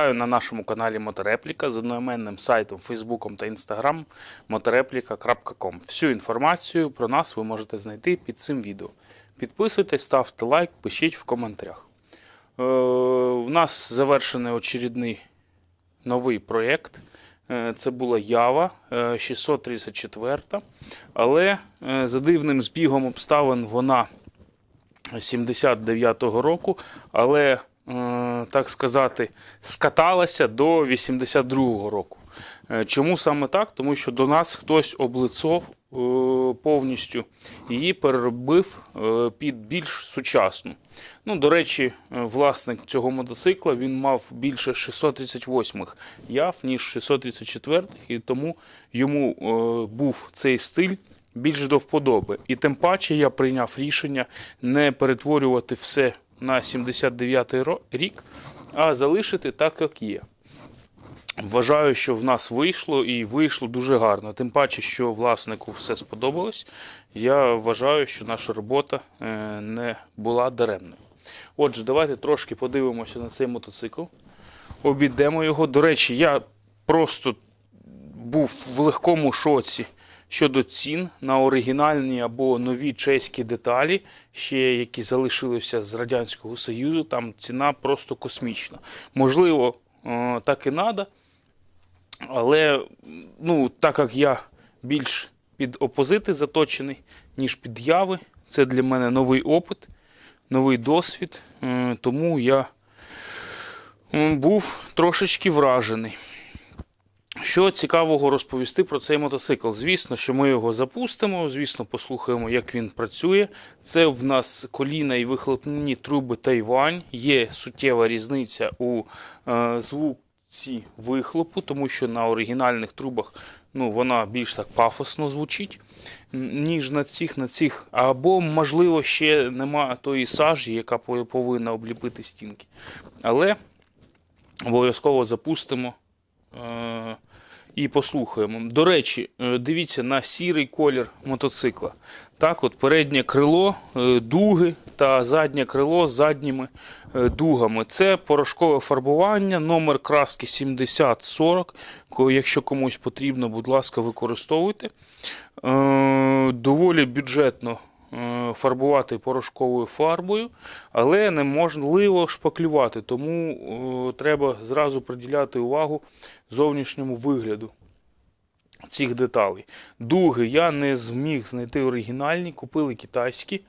Вітаю на нашому каналі Моторепліка з одноіменним сайтом, Фейсбуком та Інстаграм motoreplica.com. Всю інформацію про нас ви можете знайти під цим відео. Підписуйтесь, ставте лайк, пишіть в коментарях. Е, у нас завершений очередний новий проєкт. Е, Це була Ява е, 634, але е, за дивним збігом обставин вона 79-го року, але, е, так сказати, скаталася до 82-го року. Е, Чому саме так? Тому що до нас хтось облицов е, повністю її переробив е, під більш сучасну. Ну, до речі, е, власник цього мотоцикла він мав більше 638-х яв, ніж 634-х, і тому йому е, був цей стиль більш до вподоби. І тим паче я прийняв рішення не перетворювати все на 79-й рік, а залишити так, як є. Вважаю, що в нас вийшло і вийшло дуже гарно. Тим паче, що власнику все сподобалось. Я вважаю, що наша робота е, не була даремною. Отже, давайте трошки подивимося на цей мотоцикл. Обійдемо його. До речі, я просто був в легкому шоці щодо цін на оригінальні або нові чеські деталі, ще які залишилися з Радянського Союзу. Там ціна просто космічна. Можливо, е, так і треба. Але ну, так як я більш під опозити заточений, ніж під яви, це для мене новий опит, новий досвід. е, Тому я був трошечки вражений. Що цікавого розповісти про цей мотоцикл? Звісно, що ми його запустимо, звісно, послухаємо, як він працює. Це в нас коліна і вихлопні труби Тайвань. Є суттєва різниця у е, звуці вихлопу, тому що на оригінальних трубах ну, вона більш так пафосно звучить, ніж на цих, на цих. Або, можливо, ще нема тої сажі, яка повинна обліпити стінки. Але обов'язково запустимо е, і послухаємо. До речі, е, дивіться на сірий колір мотоцикла. Так, от переднє крило, е, дуги та заднє крило з задніми е, дугами. Це порошкове фарбування, номер краски 7040. Ко- Якщо комусь потрібно, будь ласка, використовуйте. Доволі бюджетно фарбувати порошковою фарбою, але неможливо шпаклювати, тому е, треба зразу приділяти увагу зовнішньому вигляду цих деталей. Дуги я не зміг знайти оригінальні, купили китайські,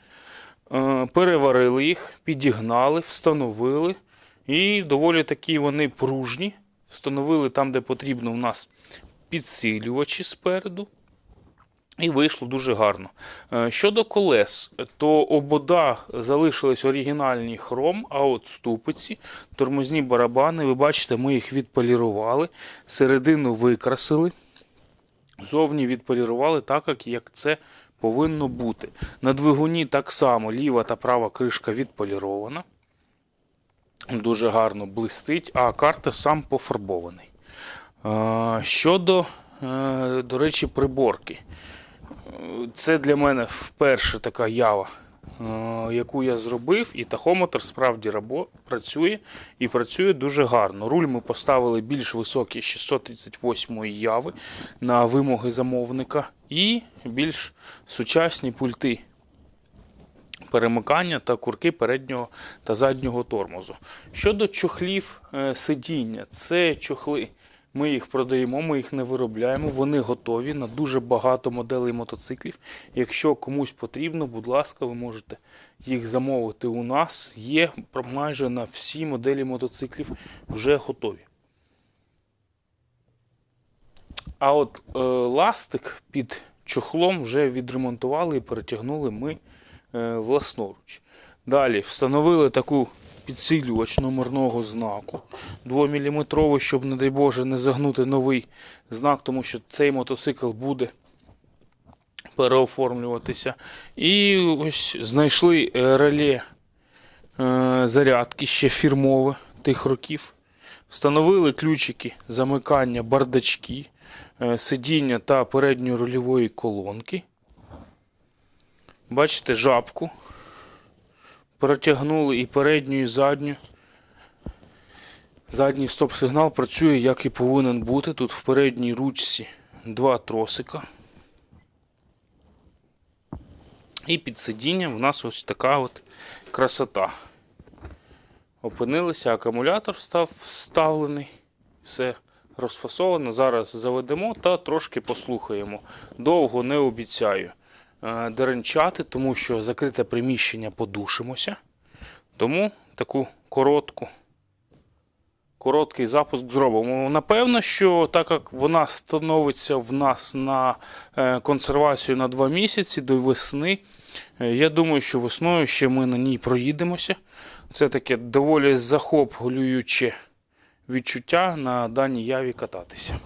е, переварили їх, підігнали, встановили. І доволі такі вони пружні. Встановили там, де потрібно, у нас підсилювачі спереду. І вийшло дуже гарно. Е, Щодо колес, то обода залишились оригінальні хром, а от ступиці, тормозні барабани, ви бачите, ми їх відполірували, середину викрасили, зовні відполірували так, як- це повинно бути. На двигуні так само ліва та права кришка відполірована. Дуже гарно блистить, а карта сам пофарбований. Е, Щодо, е, до речі, приборки. Це для мене вперше така ява, е, яку я зробив, і тахометр справді рабо, працює і працює дуже гарно. Руль ми поставили більш високий 638 яви на вимоги замовника і більш сучасні пульти перемикання та курки переднього та заднього тормозу. Щодо чохлів е, сидіння, це чохли. Ми їх продаємо, ми їх не виробляємо. Вони готові на дуже багато моделей мотоциклів. Якщо комусь потрібно, будь ласка, ви можете їх замовити у нас. Є майже на всі моделі мотоциклів вже готові. А от е, ластик під чохлом вже відремонтували і перетягнули ми е, власноруч. Далі встановили таку підсилювач номерного знаку 2-мм, щоб, не дай Боже, не загнути новий знак, тому що цей мотоцикл буде переоформлюватися. І ось знайшли е, реле е, зарядки ще фірмове тих років. Встановили ключики замикання бардачки, е, сидіння та передньої рульової колонки. Бачите жабку. Протягнули і передню, і задню. Задній стоп-сигнал працює як і повинен бути. Тут в передній ручці два тросика. І під сидінням в нас ось така от красота. Опинилися, акумулятор став вставлений. Все розфасовано. Зараз заведемо та трошки послухаємо. Довго не обіцяю деренчати, тому що закрите приміщення подушимося. Тому таку коротку, короткий запуск зробимо. Напевно, що так як вона становиться в нас на е, консервацію на 2 місяці до весни, е, я думаю, що весною ще ми на ній проїдемося. Це таке доволі захоплююче відчуття на даній яві кататися.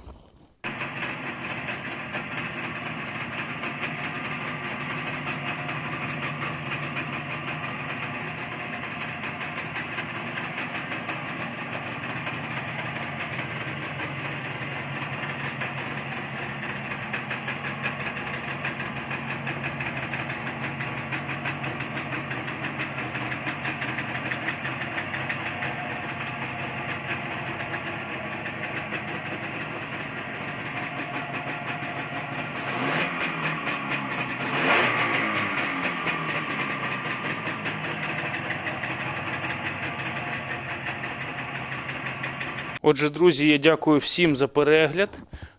Отже, друзі, я дякую всім за перегляд.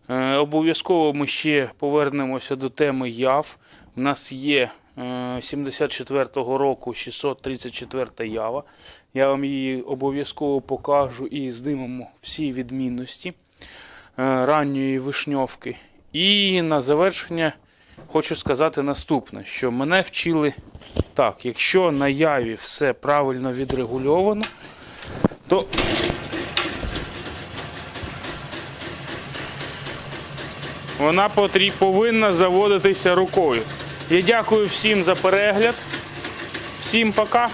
Е, обов'язково ми ще повернемося до теми яв. У нас є е, 74-го року 634 ява. Я вам її обов'язково покажу і здимемо всі відмінності е, ранньої вишньовки. І на завершення хочу сказати наступне: що мене вчили так: якщо на яві все правильно відрегульовано, то Вона повинна заводитися рукою. Я дякую всім за перегляд. Всім пока.